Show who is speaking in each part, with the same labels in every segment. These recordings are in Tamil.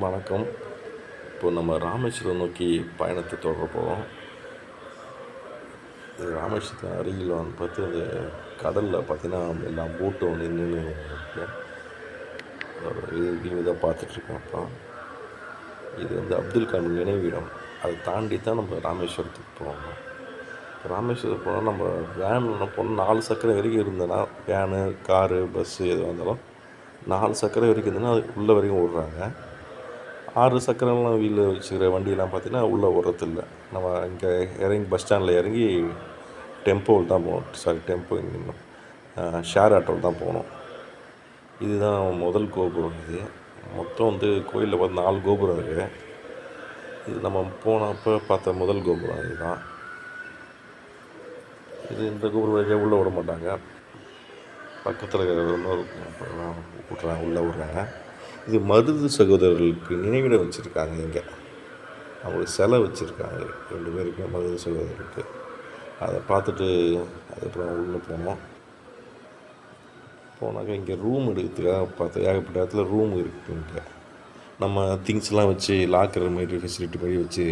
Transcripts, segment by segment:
Speaker 1: வணக்கம். இப்போ நம்ம ராமேஸ்வரம் நோக்கி பயணத்தை தொடர போகிறோம் இது அருகில் வந்து பார்த்து அந்த கடலில் பார்த்தீங்கன்னா எல்லா போட்டும் நின்று இருக்கு அதோட இதை பார்த்துட்ருக்கேன் அப்புறம் இது வந்து அப்துல் கலாம் நினைவிடம். அதை தாண்டி தான் நம்ம ராமேஸ்வரத்துக்கு போகணும். ராமேஸ்வரம் போனால் நம்ம வேனில் போனால் நாலு சக்கரை வரைக்கும் இருந்ததுன்னா வேனு காரு பஸ்ஸு எது வந்தாலும் நாலு சக்கரை வரைக்கும் இருந்ததுன்னா அது உள்ளே வரைக்கும் விடுறாங்க ஆறு சக்கரம்லாம் வீலில் வச்சுக்கிற வண்டியெல்லாம் பார்த்தீங்கன்னா உள்ளே விட்றதில்ல நம்ம இங்கே இறங்கி பஸ் ஸ்டாண்டில் இறங்கி டெம்போவில் தான் போகணும். சாரி டெம்போ இன்னும் ஷேர் ஆட்டோவில் தான் போகணும். இதுதான் முதல் கோபுரம் இது. மொத்தம் வந்து கோயிலில் பார்த்து நாலு கோபுரம் இருக்குது இது நம்ம போனப்போ பார்த்த முதல் கோபுரம் இதுதான். இது இந்த கோபுரம் வழியாக உள்ளே விட மாட்டாங்க. பக்கத்தில் இருக்கிற இன்னொரு விட்றாங்க உள்ளே விட்றாங்க. இது மருது சகோதரர்களுக்கு நினைவிடம் வச்சுருக்காங்க இங்கே. அவங்களுக்கு சிலை வச்சுருக்காங்க. ரெண்டு பேருக்குமே மருது சகோதரர்களுக்கு அதை பார்த்துட்டு அதுக்கப்புறம் உள்ளே போனோம். போனாக்கா இங்கே ரூம் எடுக்கிறதுக்காக பார்த்து ஏகப்பட்ட இடத்துல ரூம் இருக்குது இங்கே. நம்ம திங்ஸ்லாம் வச்சு லாக்கர் மாதிரி ஃபெசிலிட்டி மாதிரி வச்சு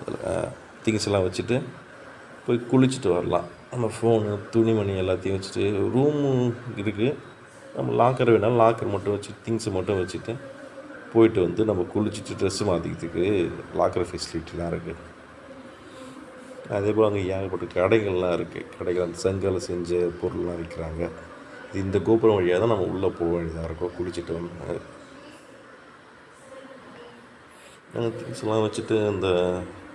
Speaker 1: அதில் எல்லாம் வச்சுட்டு போய் குளிச்சுட்டு வரலாம். நம்ம ஃபோனு துணிமணி எல்லாத்தையும் வச்சுட்டு ரூமு இருக்குது நம்ம லாக்கர் வேணாலும் லாக்கர் மட்டும் வச்சு திங்ஸை மட்டும் வச்சுட்டு போயிட்டு வந்து நம்ம குளிச்சுட்டு ட்ரெஸ்ஸு மாற்றிக்கிறதுக்கு லாக்கர் ஃபெசிலிட்டிலாம் இருக்குது அதே போல் அங்கே ஏகப்பட்ட கடைகள்லாம் இருக்குது கடைகள் அந்த செங்கல் செஞ்ச பொருள்லாம் விற்கிறாங்க இது இந்த கோபுரம் வழியாக தான் நம்ம உள்ளே போக வேண்டியதாக இருக்கும். குளிச்சுட்டு வந்து. நாங்கள் திங்ஸ்லாம் வச்சுட்டு அந்த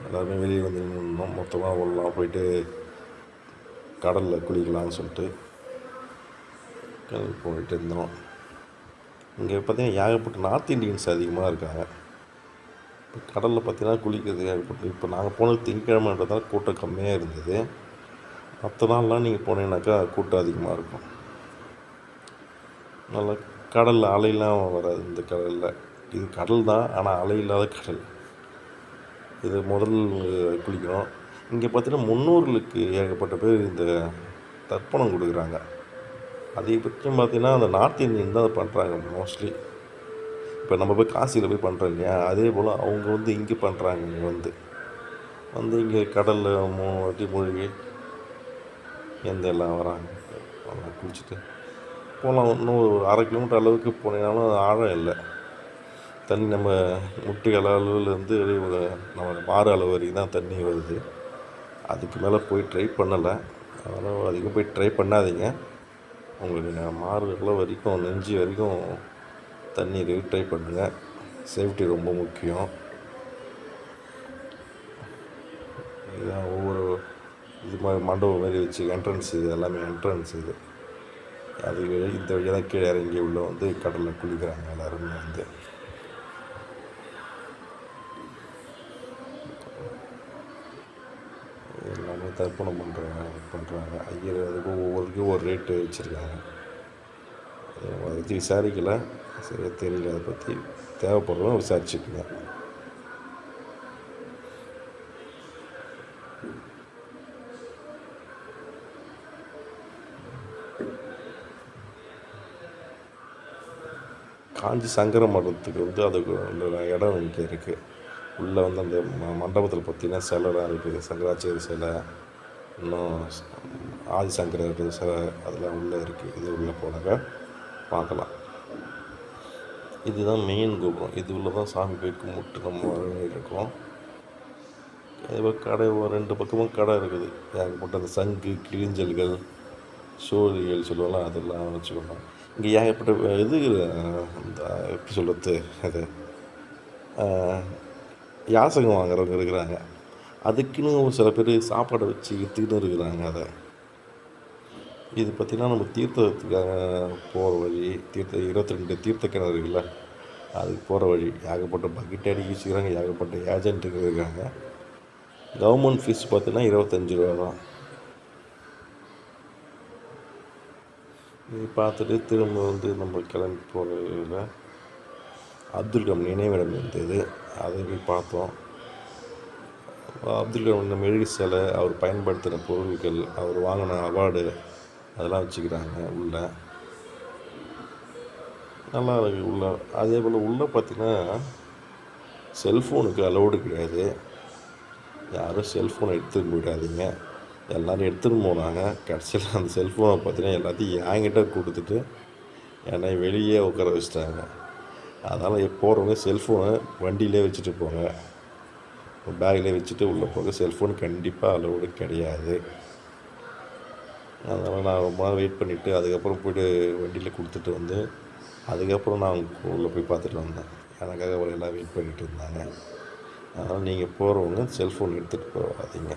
Speaker 1: எல்லாருமே வெளியே வந்து நின்னோம் மொத்தமாக உள்ளலாம் போயிட்டு கடலில் குளிக்கலாம்னு சொல்லிட்டு. கடல் போயிட்டு இருந்தோம். இங்கே பார்த்தீங்கன்னா ஏகப்பட்ட நார்த் இந்தியன்ஸ் அதிகமாக இருக்காங்க. இப்போ கடலில் பார்த்தீங்கன்னா குளிக்கிறது ஏகப்பட்ட இப்போ நாங்கள் போனது திங்கக்கிழமைன்றதால கூட்டம் கம்மியாக இருந்தது. மற்ற நாள்லாம் நீங்கள் போனீங்கன்னாக்கா கூட்டம் அதிகமாக இருக்கும். நல்லா கடலில் அலையெல்லாம் வராது இந்த கடலில். இது கடல் தான் ஆனால் அலை இல்லாத கடல். இது முதல் குளிக்கிறோம். இங்கே பார்த்தீங்கன்னா முன்னோர்களுக்கு ஏகப்பட்ட பேர் இந்த தர்ப்பணம் கொடுக்குறாங்க. அதிகபட்சம் பார்த்தீங்கன்னா அந்த நார்த் இந்தியன் தான் அதை பண்ணுறாங்க மோஸ்ட்லி. இப்போ நம்ம போய் காசியில் போய் பண்ணுறோம் இல்லையா? அதே போல் அவங்க வந்து இங்கே பண்ணுறாங்க இங்கே வந்து. வந்து இங்கே கடலில் மூணு வாட்டி மூழ்கி எந்த எல்லாம் வராங்க அவங்க குளிச்சுட்டு போகலாம். இன்னும் ஒரு அரை கிலோமீட்டர் அளவுக்கு போனீங்கனாலும் ஆழம் இல்லை. தண்ணி நம்ம முட்டு அளவுலேருந்து ஒரு நம்ம மாறு அளவு வரைக்கும் தான் தண்ணி வருது. அதுக்கு மேலே போய் ட்ரை பண்ணலை. அதனால் அதிகம் போய் ட்ரை பண்ணாதீங்க. உங்களுக்கு நான் அளவு வரைக்கும் நெஞ்சு வரைக்கும் தண்ணீர் ட்ரை பண்ணுங்கள் சேஃப்டி ரொம்ப முக்கியம். இதுதான் ஒவ்வொரு இது மாதிரி மண்டபம் மாதிரி வச்சு என்ட்ரன்ஸ் இது எல்லாமே என்ட்ரன்ஸ் இது. அது இந்த வழியாக கீழே இறங்கி உள்ளே வந்து கடலில் குளிக்கிறாங்க எல்லாருமே வந்து எல்லாமே தர்ப்பணம் பண்ணுறாங்க பண்ணுறாங்க ஐயர் அதுக்கு ஒவ்வொருக்கும் ஒரு ரேட்டு வச்சுருக்காங்க. அதை பற்றி விசாரிக்கல. சரியாக தெரியல அதை பற்றி தேவைப்படுறோம் விசாரிச்சுக்கோங்க காஞ்சி சங்கர மடத்துக்கு வந்து அதுக்கு இடம் இங்கே இருக்குது உள்ளே வந்து அந்த ம மண்டபத்தில் பார்த்திங்கன்னா சிலைலாம் இருக்குது. சங்கராச்சாரிய சிலை இன்னும் ஆதிசங்கரர் சிலை அதெல்லாம் உள்ளே இருக்குது. இது உள்ளே போனாக்க பார்க்கலாம். இதுதான் மெயின் கோபுரம். இது உள்ளே தான் சாமி போய் கும்பிட்டு நம்ம இருக்கோம். அதே கடை ஒரு ரெண்டு பக்கமும் கடை இருக்குது. ஏகப்பட்ட அந்த சங்கு கிழிஞ்சல்கள் சோழிகள் சொல்லுவாங்களா அதெல்லாம் வச்சுக்கோங்க இங்கே ஏகப்பட்ட இது இந்த எப்படி சொல்கிறது அது யாசகம் வாங்குறவங்க இருக்கிறாங்க. அதுக்குன்னு ஒரு சில பேர் சாப்பாடை வச்சு விற்றுக்கிட்டு இருக்கிறாங்க அதை. இது பார்த்திங்கன்னா நம்ம தீர்த்தத்துக்காக போகிற வழி தீர்த்த இருபத்தி ரெண்டு தீர்த்த கிணறு இருக்குல்ல அதுக்கு போகிற வழி. ஏகப்பட்ட பக்கெட் அடிக்க வச்சுக்கிறாங்க ஏகப்பட்ட ஏஜென்ட்டுங்க இருக்காங்க. கவர்மெண்ட் ஃபீஸ் பார்த்தீங்கன்னா இருபத்தஞ்சி ரூபா தான். இது பார்த்துட்டு திரும்ப வந்து நம்ம கிளம்பி போகிறதுல அப்துல் கலாம் நினைவிடம் இருந்தது அதை போய் பார்த்தோம். அப்துல் கலாம் இந்த மெழுகு சிலை அவர் பயன்படுத்தின பொருட்கள் அவர் வாங்கின அவார்டு அதெல்லாம் வச்சுக்கிறாங்க உள்ள. நல்லா இருக்குது உள்ளே. அதே போல் உள்ளே பார்த்தீங்கன்னா செல்ஃபோனுக்கு அலௌடு கிடையாது. யாரும் செல்ஃபோனை எடுத்துகிட்டு போயிடாதீங்க எல்லோரும் எடுத்துகிட்டு போனாங்க. கடைசியில் அந்த செல்ஃபோனை பார்த்தீங்கன்னா எல்லாத்தையும் என்கிட்ட கொடுத்துட்டு என்னை வெளியே உட்கார வச்சிட்டாங்க. அதனால் போகிறவங்க செல்ஃபோனை வண்டியிலே வச்சுட்டு போங்க. பேக்கில் வச்சுட்டு உள்ளே போக செல்ஃபோன் கண்டிப்பாக அலௌடு கிடையாது. அதனால் நான் ரொம்ப நாள் வெயிட் பண்ணிவிட்டு அதுக்கப்புறம் போய்ட்டு வண்டியில் கொடுத்துட்டு வந்து அதுக்கப்புறம் நான் உள்ளே போய் பார்த்துட்டு வந்தேன். எனக்காக ஒரு எல்லாம் வெயிட் பண்ணிகிட்டு இருந்தாங்க. அதனால் நீங்கள் போகிறவங்க செல்ஃபோன் எடுத்துகிட்டு போகாதீங்க.